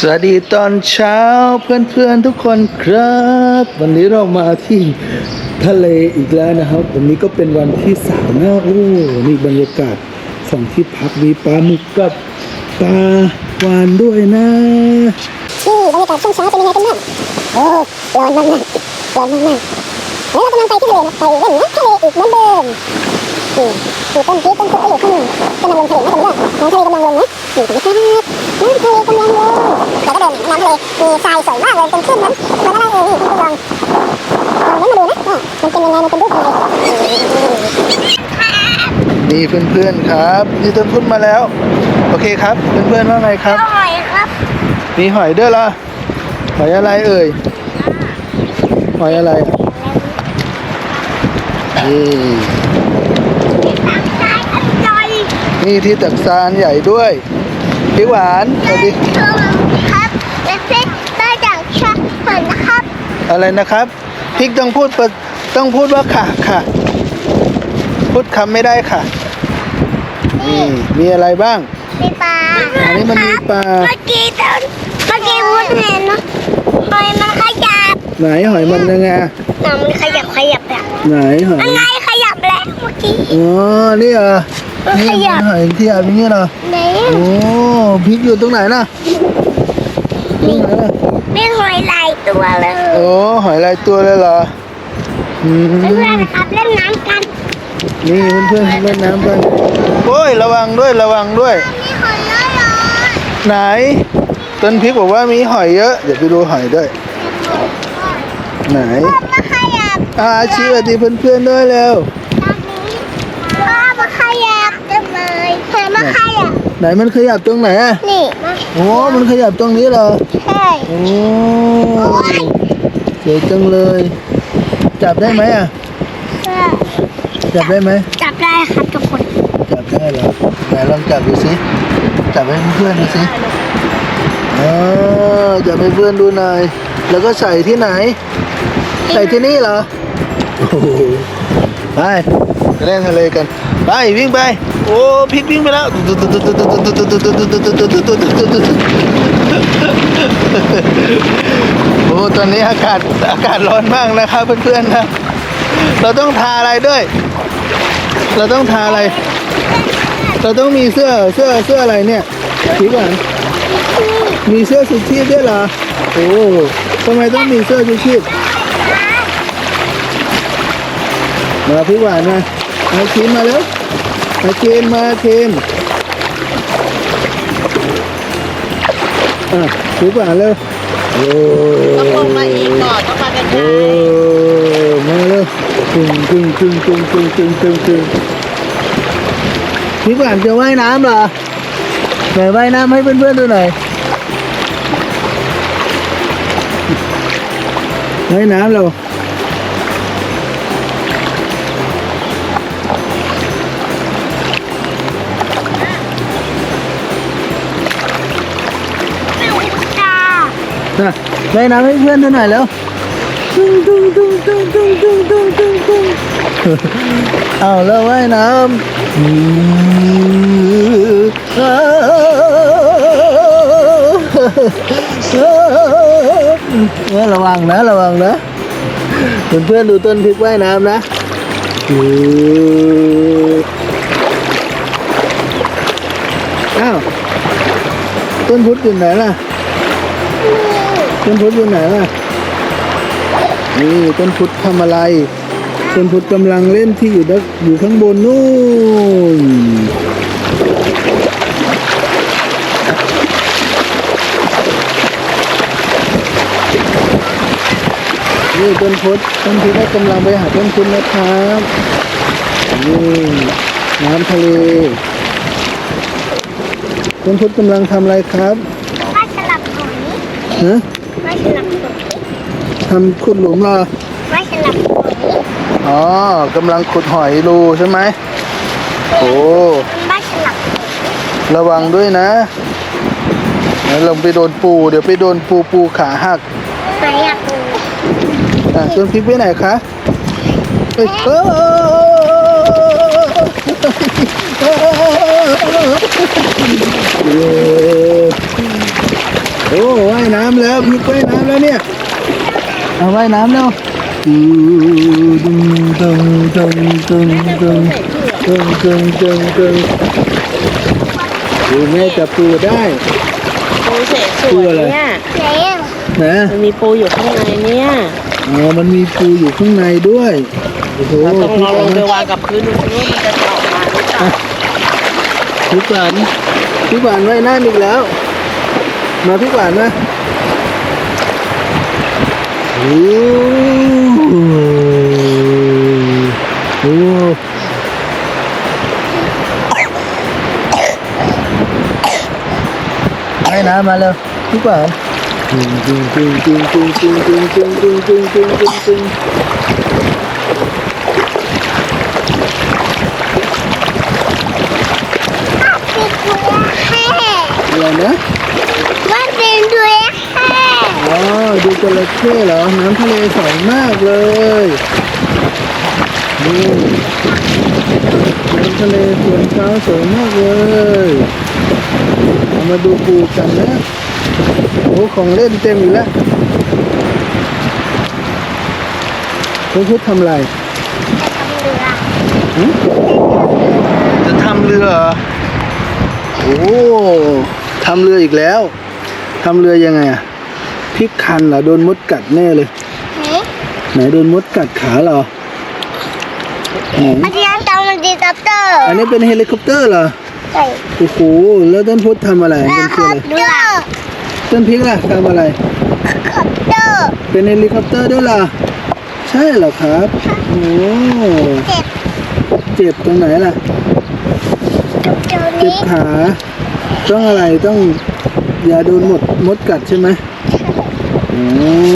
สวัสดีตอนเช้าเพื่อนๆทุกคนครับ วันนี้เรามาที่ทะเลอีกแล้วนะครับ วันนี้ก็เป็นวันที่สามนะโอ้นี่บรรยากาศของที่พักมีปลาหมึกกับปลาวานด้วยนะนี่บรรยากาศช่วงเช้าเป็นยังไงกันบ้างโอ้ร้อนมากๆร้อนมากๆแล้วเรากำลังไปที่ทะเลนะไปเล่นน้ำทะเลอีกเหมือนเดิมนี่มีต้นพีชต้นคุกก็อยู่ข้างหนึ่งกำลังลงทะเลนะ มีทรายสวยมากเลยเป็นคลื่นนั้นเหมือนอะไรเอ่ยนี่คุณผู้ชมลองเล่นมาดูนะว่ามันเป็นยังไงมันเป็นรูปยังไงนี่เพื่อนๆครับนี่ต้นพุทธมาแล้ว โอเคครับ เพื่อนๆว่าไงครับอร่อยครับมีหอยด้วยเหรอหอยอะไรเอ่ยหอยอะไรอะนี่อร่อยนี่ที่ตักซานใหญ่ด้วยพี่หวานสวัสดี ครับและเซ็ตได้จากชาเหมือนนะครับ อะไรนะครับพริกต้องพูดปะต้องพูดว่าค่ะค่ะ พูดคำไม่ได้ค่ะนี่มีอะไรบ้าง มีปลาอันนี้มันมีปลา เมื่อกี้ตอนเมื่อกี้พูดเห็นเนาะหอยมันขยับ ไหนหอยมันยังไงหนังมันขยับขยับแบบไหนหอยอะไรขยับแล้วเมื่อกี้ อ๋อ นี่เหรอมันนี่ขยับหอยที่อันนี้เหรอไหนโอ้พริกอยู่ตรงไหนน่ะตรงไหนน่ะมีหอยหลายตัวเลยโอ้หอยลายตัวเลยเหรออืมเพื่อนๆนะครับเล่นน้ำกันนี่เพื่อนๆเล่นน้ำกันโอ้ยระวังด้วยระวังด้วย มีหอยเยอะเลยไหน ต้นพริกบอกว่ามีหอยเยอะ เดี๋ยวไปดูหอยด้วย ไหนมันขยับอาชีสวัสดีเพื่อนๆด้วยแล้วตอนนี้พ่อมันขยับจังเลยเห็นมันขยับไหนมันขยับตรงไหนอะนี่โอ้มันขยับตรงนี้เหรอใช่โอ้ สวยจังเลย จับได้ไหมอะใช่จับได้ไหม จับได้ครับทุกคน จับได้เหรอไหนลองจับดูสิ จับให้เพื่อนๆดูสิเออจับให้เพื่อนดูหน่อย แล้วก็ใส่ที่ไหน ใส่ที่นี่เหรอ โอ้โหไปไปเล่นทะเลกัน ไปวิ่งไป โอ้พิกวิ่งไปแล้วโอ้ตอนนี้อากาศอากาศร้อนมากนะครับเพื่อนๆนะเราต้องทาอะไรด้วย เราต้องทาอะไร เราต้องมีเสื้อเสื้อเสื้ออะไรเนี่ยพีก่อนมีเสื้อชูชีพด้วยเหรอโอ้ทำไมต้องมีเสื้อชูชีพมาพี่หวานมามาคินมาแล้ว มาเคนมาเคนอะพี่หวานเร็วโอ้ต้องลงมาอีกก่อนต้องมากันโอ้มาเร็วตึงตึงตึงตึงตึงตึงตึงตึงพี่หวานจะว่ายน้ำเหรอไหนว่ายน้ำให้เพื่อนๆดูหน่อยว่ายน้ำเราจ้า น่ะว่ายน้ำให้เพื่อนดูหน่อยแล้วตึงตึงตึงตึงตึงตึงตึงตึงตึงเอาแล้วว่ายน้ำเออระวังนะระวังนะเพื่อนเพื่อนดูต้นพริกว่ายน้ำนะอ้าวต้นพุทธอยู่ไหนล่ะ ต้นพุทธอยู่ไหนล่ะนี่ต้นพุทธทำอะไรต้นพุทธกำลังเล่นที่อยู่ด้านอยู่ข้างบนนู่นนี่ต้นพุทธต้นพุทธก็กำลังไปหาต้นพุทธนะครับนี่น้ำทะเลต้นพุทธกำลังทำอะไรครับว่าสลับหอยฮะ ว่าสลับหอยทำขุดหลุมเหรอว่าสลับหอยอ๋อกำลังขุดหอยรูใช่ไหมโอ้มันว่าสลับหอยระวังด้วยนะแล้วลงไปโดนปู เดี๋ยวไปโดนปูปูขาหักไหนอยากดูอะต้นพริกไปไหนคะเอ้ยเอ้ย โอ้ว่ายน้ำแล้วพลิกว่ายน้ำแล้วเนี่ยเอาว่ายน้ำแล้วตึงตึงตึงตึงตึงตึงตึงตึงตึงดูแม่จับปูได้ปูเสกสวยอะไรเนี่ยนะมันมีปูอยู่ข้างในเนี่ยอ๋อมันมีปูอยู่ข้างในด้วยโอ้โหเราต้องเอาลงไปวางกับพื้นดูว่ามันจะเจาะมาหรือเปล่าพี่หวานพี่หวานว่ายน้ำอีกแล้ว mà biết làm nữa, đây nè mà luôn biết rồi Lên nữa ดินด้ว้าวดูจระเข้เหรอ น้ำทะเลสวยมากเลยดูน้ำทะเลสวยเช้าสวยมากเลยเามาดูปูกันนะโอ้ของเล่นเต็มอยู่แล้วคุณพุทธทำอะไรจะทำเรือจะทำเรือ โอ้ทำเรืออีกแล้ว ทำเรือยังไงอะพลิกคันเหรอโดนมดกัดแน่เลยเฮ้ยไหนโดนมดกัดขาเหรอไหนอาจารย์จำมันดีตับเตอร์ อันนี้เป็นเฮลิคอปเตอร์เหรอใช่โอ้โหแล้วต้นพุทธทำอะไรคเป็นคือออะไรปเตอร์ต้นพริกล่ะทำอะไรคอปเตอร์เป็นเฮลิคอปเตอร์ด้วยเหรอใช่เหรอครับโอ้เจ็บเจ็บตรงไหนล่ะตัวเจ็บนี้ขาต้องอะไรต้องอ ย่าโดนหมดมดกัดใช่ไหมอ๋อ